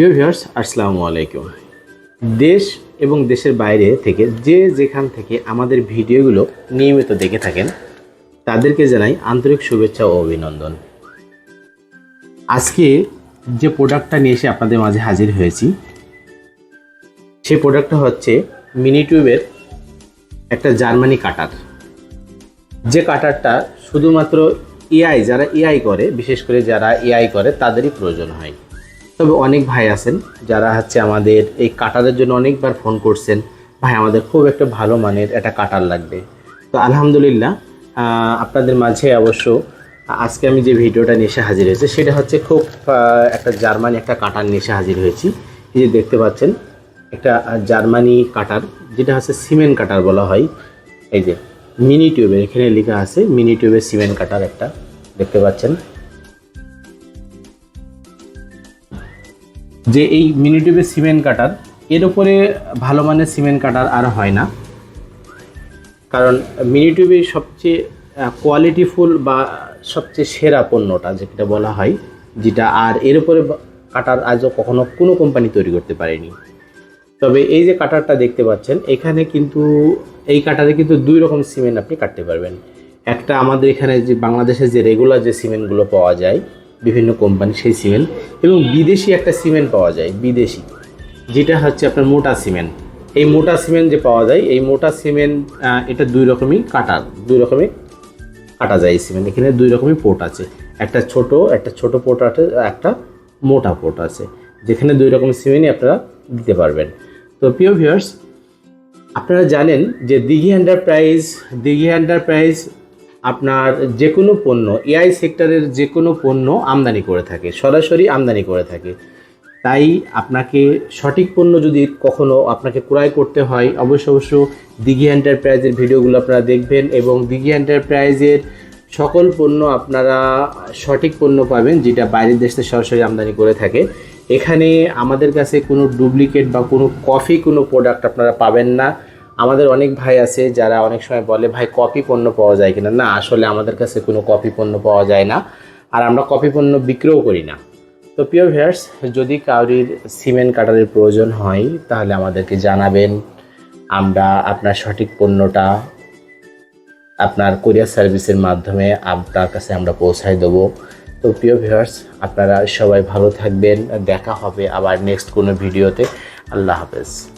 প্রিয় ভিউয়ার্স আসসালামু আলাইকুম। দেশ এবং দেশের বাইরে থেকে যে যেখান থেকে আমাদের ভিডিওগুলো নিয়মিত দেখে থাকেন, তাদেরকে জানাই আন্তরিক শুভেচ্ছা ও অভিনন্দন। আজকে যে প্রোডাক্টটা নিয়ে এসে আপনাদের মাঝে হাজির হয়েছি, সেই প্রোডাক্টটা হচ্ছে মিনি টিউবের একটা জার্মানি কাটার। যে কাটারটা শুধুমাত্র এআই যারা এআই করে, বিশেষ করে যারা এআই করে, তাদেরই প্রয়োজন হয়। তবে অনেক ভাই আছেন যারা হচ্ছে আমাদের এই কাটারের জন্য অনেকবার ফোন করছেন। ভাই, আমাদের খুব একটা ভালো মানের একটা কাটার লাগবে। তো আলহামদুলিল্লাহ আপনাদের মাঝে অবশ্য আজকে আমি যে ভিডিওটা এসে হাজির হয়েছে, সেটা হচ্ছে খুব একটা জার্মানি একটা কাটার এসে হাজির হয়েছি। এই যে দেখতে পাচ্ছেন, একটা জার্মানি কাটার, যেটা হচ্ছে সিমেন্ট কাটার বলা হয়। এই যে, মিনি টিউবের, এখানে লেখা আছে মিনি টিউবের সিমেন্ট কাটার একটা, দেখতে পাচ্ছেন। যে এই মিনি টিউবের সিমেন্ট কাটার, এর উপরে ভালো মানের সিমেন্ট কাটার আর হয় না। কারণ মিনি টিউবের সবচেয়ে কোয়ালিটিফুল বা সবচেয়ে সেরা পণ্যটা যেটা বলা হয়, যেটা আর এর উপরে কাটার আজও কখনো কোনো কোম্পানি তৈরি করতে পারেনি। তবে এই যে কাটারটা দেখতে পাচ্ছেন, এখানে কিন্তু, এই কাটারে কিন্তু দুই রকম সিমেন্ট আপনি কাটতে পারবেন। একটা আমাদের এখানে যে বাংলাদেশে যে রেগুলার যে সিমেন্টগুলো পাওয়া যায় বিভিন্ন কোম্পানি সেই সিমেন্ট এবং বিদেশি একটা সিমেন্ট পাওয়া যায়, বিদেশি। যেটা হচ্ছে আপনার মোটা সিমেন্ট। এই মোটা সিমেন্ট যে পাওয়া যায়, এই মোটা সিমেন্ট এটা দুই রকমই কাটার দুই রকমই কাটা যায় এই সিমেন্ট। এখানে দুই রকমই পোর্ট আছে। একটা ছোট একটা ছোট পোর্ট আছে একটা মোটা পোর্ট আছে। যেখানে দুই রকম সিমেন্টই আপনারা দিতে পারবেন। তো প্রিয় ভিউয়ার্স আপনারা জানেন যে দিঘি এন্টারপ্রাইজ দিঘি এন্টারপ্রাইজ আপনার যে কোনো পণ্য এআই সেক্টরের যে কোনো পণ্য আমদানি করে থাকে, সরাসরি আমদানি করে থাকে। তাই আপনাকে সঠিক পণ্য যদি কখনো আপনাকে ক্রয় করতে হয়, অবশ্য অবশ্য দিঘি এন্টারপ্রাইজের ভিডিওগুলো আপনারা দেখবেন এবং দিঘি এন্টারপ্রাইজের সকল পণ্য আপনারা সঠিক পণ্য পাবেন, যেটা বাইরের দেশ সরাসরি আমদানি করে থাকে। এখানে আমাদের কাছে কোনো ডুপ্লিকেট বা কোনো কফি কোনো প্রোডাক্ট আপনারা পাবেন না। আমাদের অনেক ভাই আছে যারা অনেক সময় বলে, ভাই, কপি পণ্য পাওয়া যায় কিনা? না, আসলে আমাদের কাছে কোনো কপি পণ্য পাওয়া যায় না। আর আমরা কপি পণ্য বিক্রিও করি না। তো প্রিয় ভিয়ার্স যদি কাউরির সিমেন্ট কাটারের প্রয়োজন হয়, তাহলে আমাদেরকে জানাবেন। আমরা আপনার সঠিক পণ্যটা আপনার কোরিয়ার সার্ভিসের মাধ্যমে আপনার কাছে আমরা পৌঁছায় দেবো। তো প্রিয় ভিউয়ার্স, আপনারা সবাই ভালো থাকবেন। দেখা হবে আবার নেক্সট কোনো ভিডিওতে। আল্লাহ হাফেজ।